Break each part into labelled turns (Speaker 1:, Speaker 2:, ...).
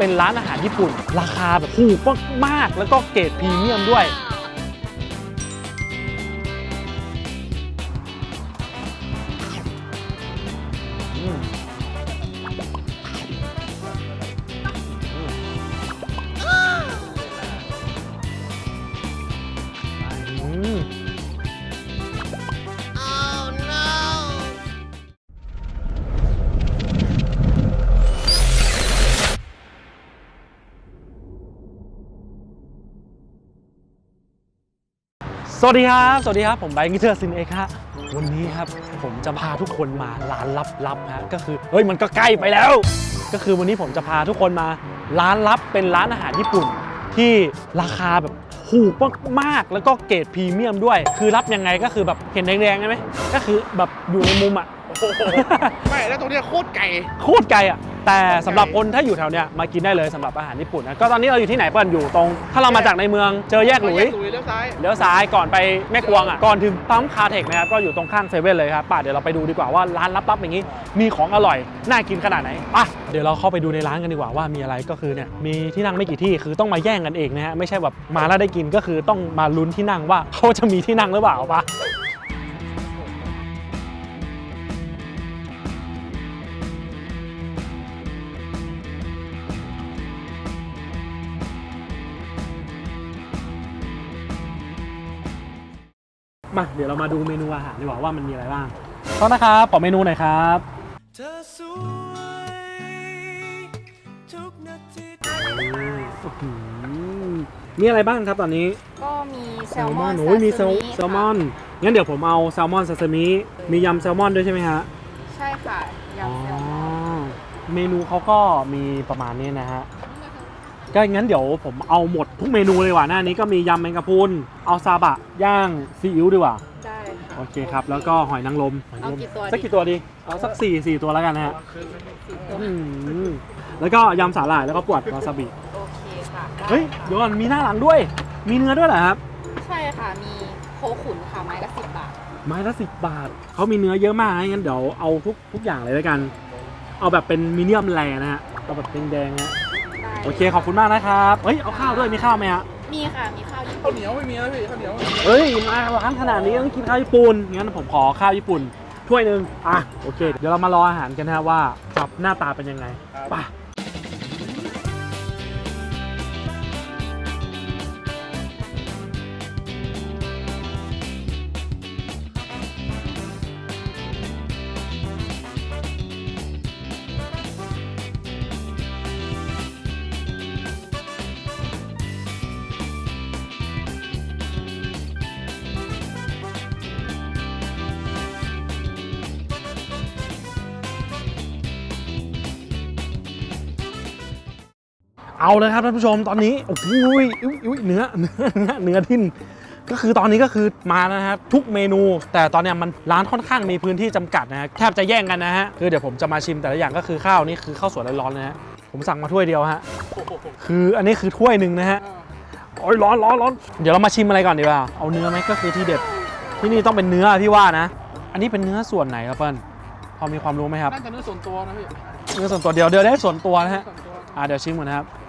Speaker 1: เป็นร้านอาหารญี่ปุ่นราคาแบบถูกมากๆแล้วก็เกรดพรีเมียมด้วย สวัสดีครับ สวัสดีครับ ผมไบค์กิเตอร์ซินเอกฮะวันนี้ครับ ผมจะพาทุกคนมาร้านลับๆฮะก็คือเฮ้ยมันก็ใกล้ไปแล้ว ก็คือวันนี้ผมจะพาทุกคนมาร้านลับเป็นร้านอาหารญี่ปุ่น ที่ราคาแบบถูกมากๆแล้วก็เกรดพรีเมียมด้วย คือรับยังไงก็คือแบบเห็นแดงๆใช่ไหมก็คือแบบอยู่ในมุมอะ
Speaker 2: ไม่แล้วตรงเนี้ยโคตรไก่
Speaker 1: โคตรไกลอะ แต่สำหรับคนถ้าอยู่แถวเนี้ยมากินได้เลยสำหรับอาหารญี่ปุ่นนะก็ตอนนี้เราอยู่ที่ไหนเปิ้ลอยู่ตรง ถ้าเรามาจากในเมืองเจอแยกหลุย
Speaker 2: หลุย เลี้ยวซ้าย
Speaker 1: เลี้ยวซ้ายก่อนไปแม่กวงอะก่อนถึงปั๊มคาเทคนะครับก็อยู่ตรงข้างเซเว่นเลยครับป่ะเดี๋ยวเราไปดูดีกว่าว่าร้านลับๆอย่างนี้ มีของอร่อย น่ากินขนาดไหนป่ะเดี๋ยวเราเข้าไปดูในร้านกันดีกว่าว่ามีอะไรก็คือเนี่ยมีที่นั่งไม่กี่ที่คือต้องมาแย่งกันเองนะฮะไม่ใช่แบบมาแล้วได้กินก็คือต้องมาลุ้นที่นั่งว่าเขาจะมีที่นั่งหรือเปล่าป่ะ มาเดี๋ยวเรามาดูเมนูอาหารดีกว่าว่ามันมีอะไรบ้างขอนะครับขอเมนูหน่อยครับ
Speaker 3: เธอสวยทุกนาที
Speaker 1: มีอะไรบ้างครับตอนนี้
Speaker 4: ก็มีแซลมอน
Speaker 1: โอ้ยมีแซล
Speaker 4: ซาซิ
Speaker 1: แซลมอนงั้นเดี๋ยวผมเอาแซลมอนซาซิมิมียำแซลมอนด้วยใช่ไหมฮะ
Speaker 4: ใช่ค่ะ
Speaker 1: อ๋อยำ
Speaker 4: แซลมอน
Speaker 1: เมนูเขาก็มีประมาณนี้นะฮะ ก็งั้นเดี๋ยวผมเอาหมดทุกเมนูเลยว่ะหน้านี้ก็มียำแมงกะพรุนเอาซาบะย่างซีอิ๊วดีกว่า
Speaker 4: ได้ค่ะ
Speaker 1: โอเคครับ แล้วก็หอยนางรมหอยนางรม
Speaker 4: เอากี่ตัวดี
Speaker 1: สักกี่ตัวดี เอาสักสี่สี่ตัวแล้วกันนะฮะอืมแล้วก็ยำสาหร่ายแล้วก็ปวดวาซาบิ
Speaker 4: โอเคค่ะได้
Speaker 1: เฮ้ย
Speaker 4: ค่ะ
Speaker 1: เดี๋ยวก่อนมีหน้าหลังด้วย มีเนื้อด้วยเหรอครับ
Speaker 4: ใช่ค่ะ มีโคขุนค่ะไม้ละสิบบาท
Speaker 1: ไม้ละสิบบาท เขามีเนื้อเยอะมากงั้นเดี๋ยวเอาทุกทุกอย่างเลยแล้วกัน เอาแบบเป็นมีเดียมแรนะฮะ เอาแบบแดงๆนะ
Speaker 4: ได้
Speaker 1: โอเคขอบคุณมากนะครับเฮ้ยเอาข้าวด้วยมีข้าวไหมฮะ
Speaker 4: มีค่ะ มีข้าวญี่
Speaker 2: ข้า
Speaker 4: ปุ่
Speaker 2: วนเหนียวไม่มีนะพี่ข้าวเหนียวไม่มี
Speaker 1: เฮ้ยมาร้านขนาดนี้ต้องกินข้าวญี่ปุ่นงั้นผมขอข้าวญี่ปุ่นถ้วยหนึ่งอะโอเค เดี๋ยวเรามารออาหารกันนะฮะว่าจับหน้าตาเป็นยังไงไป่ะ เอาเลยครับท่านผู้ชมตอนนี้โอ้โหยอุ๊ยอุ๊ยเนื้อเนื้อเนื้อเนื้อทิ่นก็คือตอนนี้ก็คือมาแล้วนะครับทุกเมนู แต่ตอนเนี้ยมันร้านค่อนข้างมีพื้นที่จำกัดนะฮะแทบจะแย่งกันนะฮะคือเดี๋ยวผมจะมาชิมแต่ละอย่างก็คือข้าวนี่คือข้าวสวยร้อนๆนะฮะผมสั่งมาถ้วยเดียวฮะคืออันนี้คือถ้วยหนึ่งนะฮะโอ้ยร้อนร้อนร้อนเดี๋ยวเรามาชิมอะไรก่อนดีกว่าเอาเนื้อไหมก็คือที่เด็ดที่นี่ต้องเป็นเนื้อพี่ว่านะ อันนี้เป็นเนื้อส่วนไหนครับเปิ้ลพอมีความรู้ไหมครับ
Speaker 2: น่าจะเนื้อส่วนตัวนะพี่
Speaker 1: เนื้อส่วนตัวเดียวเดี๋ยวได้ส่วนตัวนะฮะ
Speaker 2: ส่วนตัว
Speaker 1: อ่าเดี๋ยวชิมก่อนนะครับอืม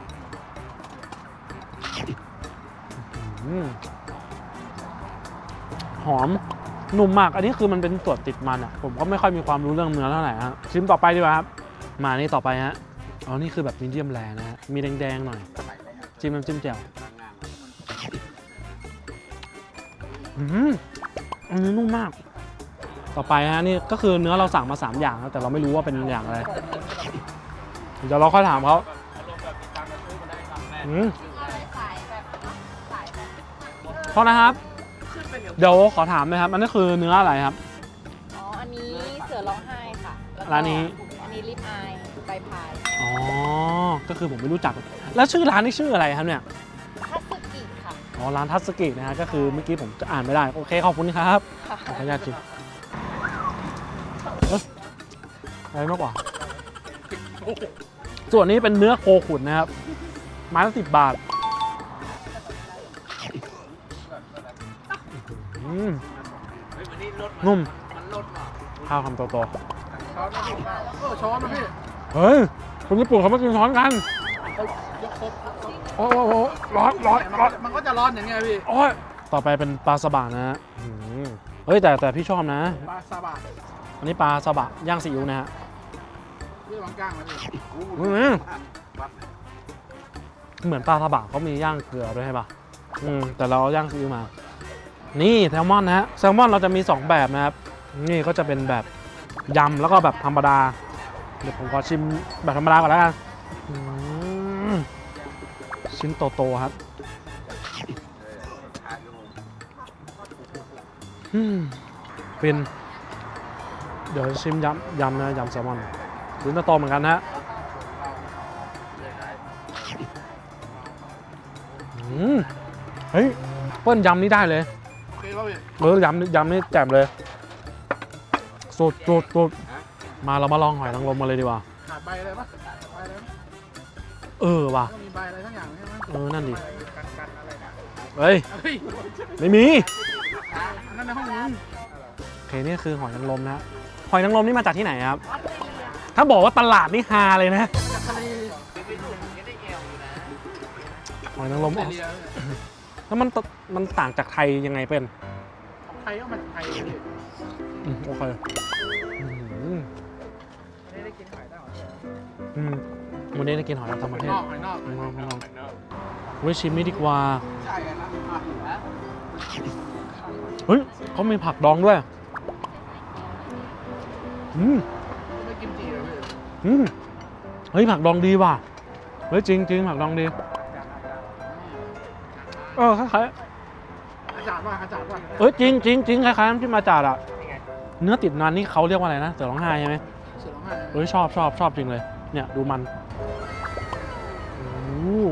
Speaker 1: หอมนุ่มมาก อันนี้คือมันเป็นส่วนติดมันอะ ผมก็ไม่ค่อยมีความรู้เรื่องเนื้อเท่าไหร่ฮะชิมต่อไปดีกว่าครับ มานี่ต่อไปฮะอ๋อนี่คือแบบมีเดียมแรงนะฮะมีแดงๆหน่อย จิ้มน้ำจิ้มแจ่วอืมอันนี้นุ่มมาก ต่อไปฮะนี่ก็คือเนื้อเราสั่งมา 3 อย่างแต่เราไม่รู้ว่าเป็นอย่างอะไร เดี๋ยวเราค่อยถามเขาอืม โทษนะครับ เดี๋ยวขอถามนะครับ อันนี้คือเนื้ออะไรครับ
Speaker 4: อ๋อ อันนี้เสือร้องไห้ค่ะแล้วก็
Speaker 1: ร้านนี้
Speaker 4: อันนี้ลิปอายใบพาย
Speaker 1: อ๋อ ก็คือผมไม่รู้จัก แล้วชื่อร้านนี่ชื่ออะไรครับเนี่ย
Speaker 4: คัตสึกิค่ะ
Speaker 1: อ๋อ ร้านทัศกินะฮะ ก็คือเมื่อกี้ผมจะอ่านไม่ได้ โอเค ขอบคุณครับ
Speaker 4: ค่ะ
Speaker 1: ขออนุญาตชิมเอ้ยอะไรมากกว่า ส่วนนี้เป็นเนื้อโคขุนนะครับ ไม้ละสิบบาท มนุ่มข้าวคำโต
Speaker 2: ช้อนนะพี่เออช้อนนะพี่
Speaker 1: ๆเฮ้ยคนญี่ปุ่นเขาไม่กินช้อนกัน
Speaker 2: เขายกครบ
Speaker 1: โอ้โหร้อนร้อนร้อน
Speaker 2: มันก็จะร้อนอย่างเงี้ยพี่
Speaker 1: โอ้ยต่อไปเป็นปลาสบะนะฮะอืมเฮ้ยแต่แต่พี่ชอบนะ
Speaker 2: ปลาซาบะ
Speaker 1: อันนี้ปลาสบะย่างซีอิ๊วนะฮะ
Speaker 2: เรื่องบางก้างนะพี่
Speaker 1: อืมเหมือนปลาสบะเขามีย่างเกลือด้วยใช่ปะอืมแต่เราเอาย่างซีอิ๊วมา นี่แซลมอนนะฮะแซลมอนเราจะมี 2 แบบนะครับ นี่ก็จะเป็นแบบยำแล้วก็แบบธรรมดา เดี๋ยวผมขอชิมแบบธรรมดาก่อนแล้วกันชิ้นโตๆครับอืมฟิน เดี๋ยวชิมยำยำนะยำแซลมอนชิ้นโตๆเหมือนกันนะฮะอืมเฮ้ยเปิ้ลยำนี่ได้เลย
Speaker 2: เคป่ะพี่
Speaker 1: เออยำนี่ยำนี่แจ่มเลยสุดสุดสุดมาเรามาลองหอยนางรมมาเลยดีกว่า
Speaker 2: ขาดใบอะไรปะใบอะไรปะ
Speaker 1: เออว่ะ
Speaker 2: ต้องมีใบอะไรทั้งอย่างใช่ไหม
Speaker 1: เออนั่นดิ
Speaker 2: กันกันอะไรนะ
Speaker 1: เฮ้ย
Speaker 2: เฮ้ย
Speaker 1: ไม่มี
Speaker 2: อันนั้นในห้องนึง
Speaker 1: โอเคนี่คือหอยนางรมนะหอยนางรมนี่มาจากที่ไหนครับ ถ้าบอกว่าตลาดนี่ฮาเลยนะ
Speaker 2: จากทะเล
Speaker 1: หอยนางรม
Speaker 2: ทะ
Speaker 1: อ๋อ
Speaker 2: เลเนี่ย
Speaker 1: แล้วมันตมันต่างจากไทยยังไงเป็น
Speaker 2: ของ ไทยก็มาจากไทยพี่
Speaker 1: อืมโอเคอืม
Speaker 2: ไม่ได้กินหอยได้หรอ
Speaker 1: อืมวันนี้ได้กินหอยจากต่างประเทศ
Speaker 2: นอกหอยนอก
Speaker 1: หอยนอกหอยนอกเว้ยชิมนี่ดีกว่า
Speaker 2: ใช่นะ
Speaker 1: เฮ้ยเขามีผักดองด้วย อืม
Speaker 2: ไม่กินจีเลยพี่
Speaker 1: อืม เฮ้ยผักดองดีว่ะ เฮ้ยจริงจริงผักดองดี เออคล้าย
Speaker 2: อา จารย์ว่าอาจารย์ว่า
Speaker 1: ๆเอ้ยจริงจริงจริงคล้ายๆน้ำจิ้มมาจาดอะเนื้อติดนานนี่เขาเรียกว่าอะไรนะเสือร้องไห้ใช่ไหม
Speaker 2: เสือร้องไห้
Speaker 1: เอ้ยชอบชอบชอบจริงเลย เนี่ยดูมันโอ้โห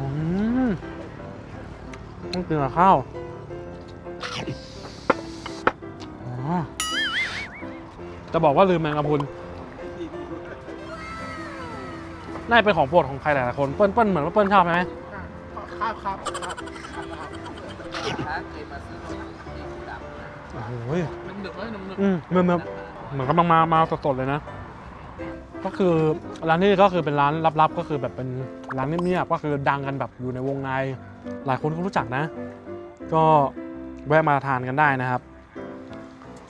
Speaker 1: อืมต้องกินกับข้าวอ๋อจะบอกว่าลืมแมงกะพรุน น่าจะเป็นของโปรดของใครหลายๆคนเปิ้ลเปิ้ลเหมือนว่าเปิ้ลชอบไหม
Speaker 2: ครับครับครับ
Speaker 1: โอ้โห
Speaker 2: มันหนึบไหมหนึบหนึบ
Speaker 1: อืมเหมือนเหมือนเหมือนกำลังมามาสดๆเลยนะ ก็คือร้านนี้ก็คือเป็นร้านลับๆ ก็คือแบบเป็นร้านเงียบๆก็คือดังกันแบบอยู่ในวงในหลายคนก็รู้จักนะ ก็แวะมาทานกันได้นะครับ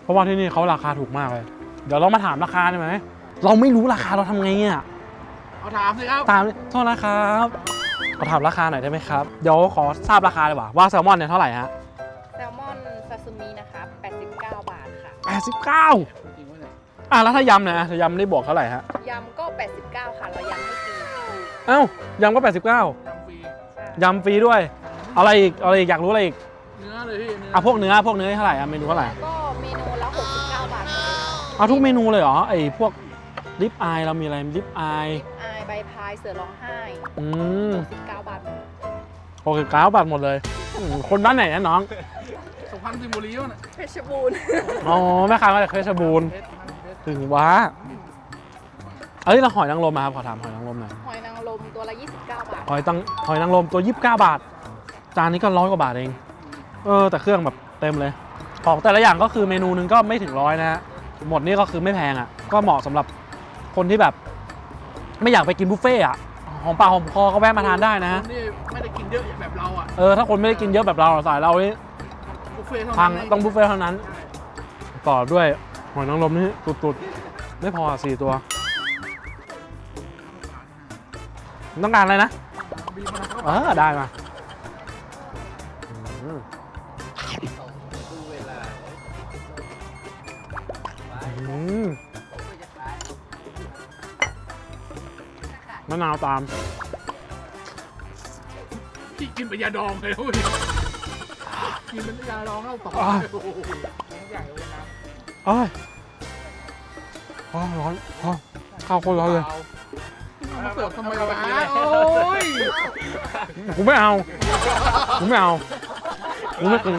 Speaker 1: เพราะว่าที่นี่เขาราคาถูกมากเลย เดี๋ยวเรามาถามราคาได้ไหมเราไม่รู้ราคาเราทำไงอะ
Speaker 2: เอาถามสิครับ
Speaker 1: ตามโทษนะครับขอถามราคาหน่อยได้ไหมครับ เดี๋ยวขอทราบราคาเลยว่าว่าแซลมอนเนี่ยเท่าไหร่ฮะ
Speaker 4: แซลมอนซาซูมินะคะ89 บาทค่ะ
Speaker 1: 89
Speaker 2: จริงไหมเนี่ย
Speaker 1: อะแล้วถ้ายำนะยำได้บวกเท่าไหร่ฮะ
Speaker 4: ยำก็ 89 ค่ะ เรายำให้ฟรี
Speaker 1: เอ้ายำก็ 89
Speaker 2: ยำฟรี
Speaker 4: ใช่
Speaker 1: ยำฟรีด้วย อะไรอีกอะไรอีกอยากรู้อะไรอีก
Speaker 2: เนื้อเลยพี่เนื้อ
Speaker 1: อะพวกเนื้อพวกเนื้อเท่าไหร่อะเมนูเท่าไหร่
Speaker 4: ก็เมนูละ 69 บาทหมดเลย
Speaker 1: เอาทุกเมนูเลยเหรอไอ้พวกลิปอายเรามีอะไรลิปอาย
Speaker 4: อาย ใบพายเสือร้องไห้
Speaker 1: อืม
Speaker 4: 69บาทหมด
Speaker 1: โอเคก้าวบาทหมดเลยอืมคนด้านไหนนะน้อง
Speaker 2: สุพรรณสิงห์บุรีวะเนี่ย
Speaker 4: เพชรบูรณ์
Speaker 1: อ๋อแม่ค้ามาจากเพชรบูรณ์
Speaker 2: เพชรเพชร
Speaker 1: ถึงว้าเอ้ยเราหอยนางรมมาครับขอถามหอยนางรมหน่อย
Speaker 4: หอยนางรมตัวละ 29 บาท
Speaker 1: หอยตังหอยนางรมตัว 29 บาท จานนี้ก็ร้อยกว่าบาทเอง เออ แต่เครื่องแบบเต็มเลย ของแต่ละอย่างก็คือเมนูหนึงก็ไม่ถึงร้อยนะฮะหมดนี่ก็คือไม่แพงอะ ก็เหมาะสำหรับคนที่แบบ ไม่อยากไปกินบุฟเฟ่ต์อะหอมปากหอมคอก็แวะมาทานได้นะ
Speaker 2: คนที่ไม่ได้กินเยอะแบบเราอะ
Speaker 1: เออถ้าคนไม่ได้กินเยอะแบบเราสายเรานี่
Speaker 2: บุฟเฟ่ต์เท่า
Speaker 1: พัง
Speaker 2: นั้น
Speaker 1: ต้องบุฟเฟ่ต์เท่านั้น ต่อด้วยหอยนางรมนี่ตุดๆ ไม่พออะสี่ตัว ต้องการอะไรนะ
Speaker 2: บีบมะนาว
Speaker 1: เออได้มาะนาวตาม
Speaker 2: ที่กินเป็นยาดองเลยเว้ยกินเป็นยาดองเข้าต่อ
Speaker 1: อะ
Speaker 2: โอ้โหใหญ่เลยนะ
Speaker 1: เอ้ยอ้าวร้อนอ้าวข้าวโคตรร้อนเลย
Speaker 2: มาเสิร์ฟทำไมวะโอ้ย
Speaker 1: กูไม่เอา กูไม่เอา กูไม่กิน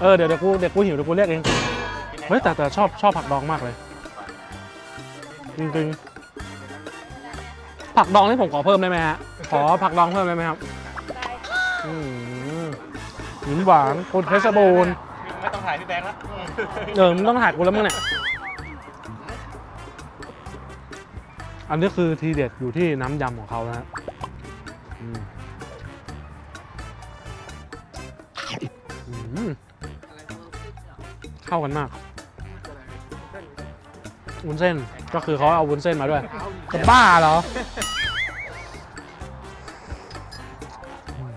Speaker 1: เออเดี๋ยวเดี๋ยวกูเดี๋ยวกูหิวเดี๋ยวกูเรียกเอง เฮ้ยแต่แต่ชอบชอบผักดองมากเลย จริงๆ ผักดองนี่ผมขอเพิ่มได้ไหมฮะ ขอผักดองเพิ่มได้ไหมครับ
Speaker 4: ได้ค่ะ
Speaker 1: อืมหินหวานคนเพชรบูรณ์
Speaker 5: ไม่ต้องถ่ายพี่แบงค์แล้ว
Speaker 1: เออมึงต้องถ่ายกูแล้วมึงเนี่ย อันนี้คือทีเด็ดอยู่ที่น้ำยำของเขานะฮะอืมอืมเข้ากันมาก วุ้นเส้นก็คือเขาเอาวุ้นเส้นมาด้วยจะบ้าเหรอ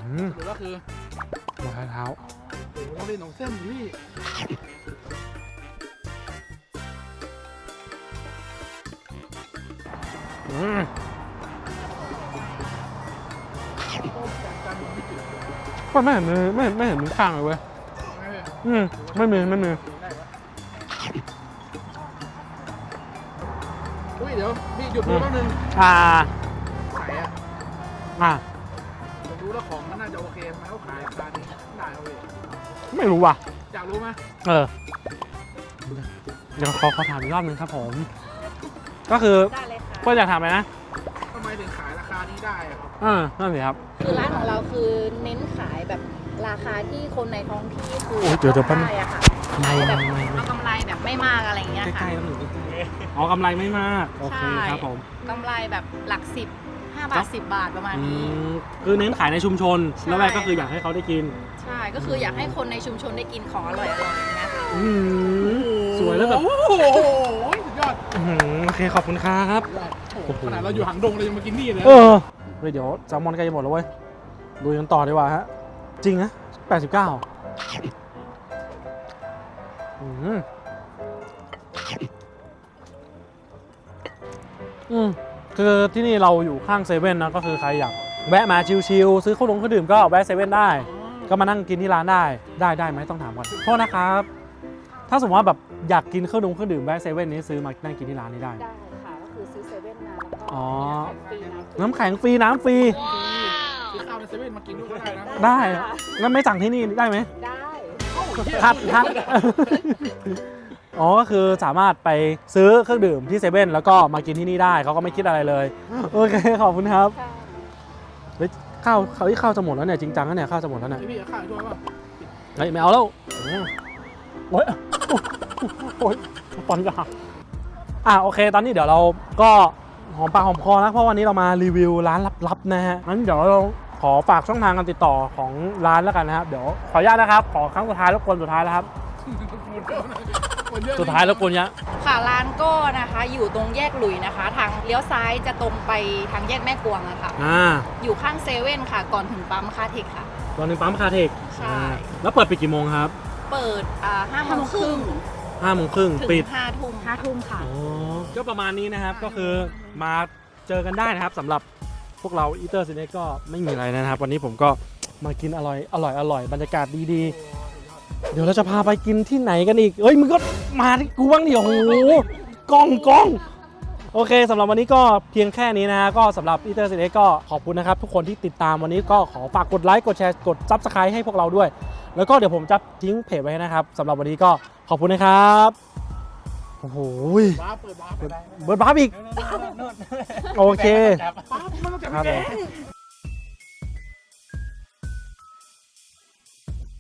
Speaker 1: อืม
Speaker 2: หรือว่าคือ
Speaker 1: หัวเท้า
Speaker 2: โอ้โหเราเล่นของเส้นอยู่พี่
Speaker 1: อืม
Speaker 2: การบินไม่จุด
Speaker 1: ก็ไม่เห็นมือไม่เห็นไม่เห็นมือข้างเลยเว้ย
Speaker 2: ไม่เลย
Speaker 1: อืมไม่มีไม่มี
Speaker 2: ด้ปะอุ้ยเดี๋ยวพี่หยุดดูแป๊บนึง
Speaker 1: อ่า
Speaker 2: ขายอะ
Speaker 1: อ่า
Speaker 2: ผมรู้แล้วของมันน่าจะโอเคไหมเขาขายราคานี้ได้เอาพี่
Speaker 1: ไม่รู้ว่ะ
Speaker 2: อยากรู้ไหม
Speaker 1: เออ เดี๋ยวขอขอถามอีกรอบนึงครับผม ก็คือ
Speaker 4: ได้เลยค่ะ
Speaker 1: เพื่อนอยากถามอะไรนะ
Speaker 2: ทำไมถึงขายราคานี้ได้อะครับ
Speaker 1: เออนั่นสิครับ
Speaker 4: คือร้านของเราคือเน้นขายแบบ ราคาที่คนในท้องที่คือ
Speaker 1: โอ้ยเดี๋ยวเดี๋ยวแป๊บนึง
Speaker 4: ได้อะค่ะ
Speaker 1: ไม่
Speaker 4: ขายแบบ
Speaker 1: ไม่ไม่
Speaker 4: เอากำไรแบบไม่มากอะไรอย่างเงี้ย
Speaker 1: ใก
Speaker 4: ค่ะ
Speaker 1: ล้ๆแล้วหนูอ๋อกำไรไม่มากโอเค
Speaker 4: ใช่
Speaker 1: ครับผม
Speaker 4: กำไรแบบหลักสิบห้าบาทสิบบาทประมาณ
Speaker 1: อื
Speaker 4: นี้
Speaker 1: มคือเน้นขายในชุมชน
Speaker 4: ใช่
Speaker 1: แล้วแม่ก็คืออยากให้เขาได้กิน
Speaker 4: ใช่ก็คืออยากให้คนในชุมชนได้กินของอร่อยๆอย่างเงี้ยค่ะ
Speaker 1: อืมสวยแล้วแบบ
Speaker 2: โอ้โหสุดยอด
Speaker 1: อื้อหือโอเคขอบคุณครับ
Speaker 2: สุดยอดโอ้โห ขนาดเราอยู่หางดงเรายังมากินนี่เลย
Speaker 1: เออเฮ้ยเดี๋ยวแซลมอนใกล้จะหมดแล้วเว้ยดูกันต่อดีกว่าฮะ จริงนะ89อืมอืมคือที่นี่เราอยู่ข้างเซเว่นนะก็คือใครอยากแวะมาชิลๆซื้อข้าวดงเครื่องดื่มก็แวะเซเว่นได้ ก็มานั่งกินที่ร้านได้ได้ได้ไหมต้องถามก่อนโทษนะครับ ถ้าสมมติว่าแบบอยากกินเครื่องดงเครื่องดื่มแวะเซเว่นนี้ซื้อมานั่งกินที่ร้านนี้ได้
Speaker 4: ได้ค่ะก็คือซื้อเซเว่นมาแล้วก็
Speaker 1: อ๋อ
Speaker 4: น้ำแข็งฟรี
Speaker 1: น้ำแข็งฟรีน้ำฟรี
Speaker 2: ซื้อข้าวใน เซเว่นมากินด้วยก็ได้นะ
Speaker 1: ได้งั้นไม่สั่งที่นี่ได้ไหม
Speaker 4: ได้
Speaker 1: คัดคัดอ๋อก็คือสามารถไปซื้อเครื่องดื่มที่เซเว่นแล้วก็มากินที่นี่ได้เขาก็ไม่คิดอะไรเลย โอเคขอบคุณครับ
Speaker 4: ค่ะ
Speaker 1: เฮ้ยข้าวเขาข้าวจะหมดแล้วเนี่ยจริงจังแล้วเนี่ยข้าวจะหมดแล้วเนี่ย
Speaker 2: พี่พี่เอาข้าวด้วยป่ะ
Speaker 1: เฮ้ยไม่เอาแล้วอืมโอ้ยโอ้ยปัญญาอะโอเค ตอนนี้เดี๋ยวเราก็หอมปากหอมคอนะเพราะวันนี้เรามารีวิวร้านลับๆนะฮะงั้นเดี๋ยวเรา ขอฝากช่องทางการติดต่อของร้านแล้วกันนะครับ เดี๋ยวขออนุญาตนะครับ ขอครั้งสุดท้ายรบกวนสุดท้ายแล้วครับ
Speaker 2: คนเยอะนะ
Speaker 1: สุดท้ายรบกวนยะ
Speaker 4: ค่ะร้านก็นะคะอยู่ตรงแยกหลุยนะคะ ทางเลี้ยวซ้ายจะตรงไปทางแยกแม่กวงอะค่ะ
Speaker 1: อ่า
Speaker 4: อยู่ข้างเซเว่นค่ะ ก่อนถึงปั๊มคาเทคค่ะ
Speaker 1: ตอนหนึ่งปั๊มคาเทค
Speaker 4: ใช่
Speaker 1: อ่าแล้วเปิดปิดกี่โมงครับ
Speaker 4: เปิดอ่าห้าโมงครึ่ง
Speaker 1: ห้าโมงครึ่ง
Speaker 4: ถึง
Speaker 1: ปิด
Speaker 4: ห้าทุ่มห้าทุ่มค่ะ
Speaker 1: อ๋อก็ประมาณนี้นะครับก็คือมาเจอกันได้นะครับสำหรับพ วกเราอีเตอร์ซินเนก็ไม่มีอะไรนะครับ วันนี้ผมก็มากินอร่อยอร่อยอร่อยบรรยากาศดีๆ เดี๋ยวเราจะพาไปกินที่ไหนกันอีกเอ้ยมึงก็มาที่กูบ้างดิโอ้โหกล้องกล้องโอเคสำหรับวันนี้ก็เพียงแค่นี้นะก็สำหรับอีเตอร์ซินเนก็ขอบคุณนะครับ ทุกคนที่ติดตามวันนี้ก็ขอฝากกดไลค์กดแชร์กดซับสไครต์ให้พวกเราด้วย แล้วก็เดี๋ยวผมจะทิ้งเพจไว้ให้นะครับสำหรับวันนี้ก็ขอบคุณนะครับ โอ้โห
Speaker 2: ว้าเปิดว้าเปิดได้
Speaker 1: เบิร์ดบัฟอีก โอเค
Speaker 2: ปั๊บมันต้องจับ
Speaker 1: ครับ
Speaker 2: แก
Speaker 1: ผม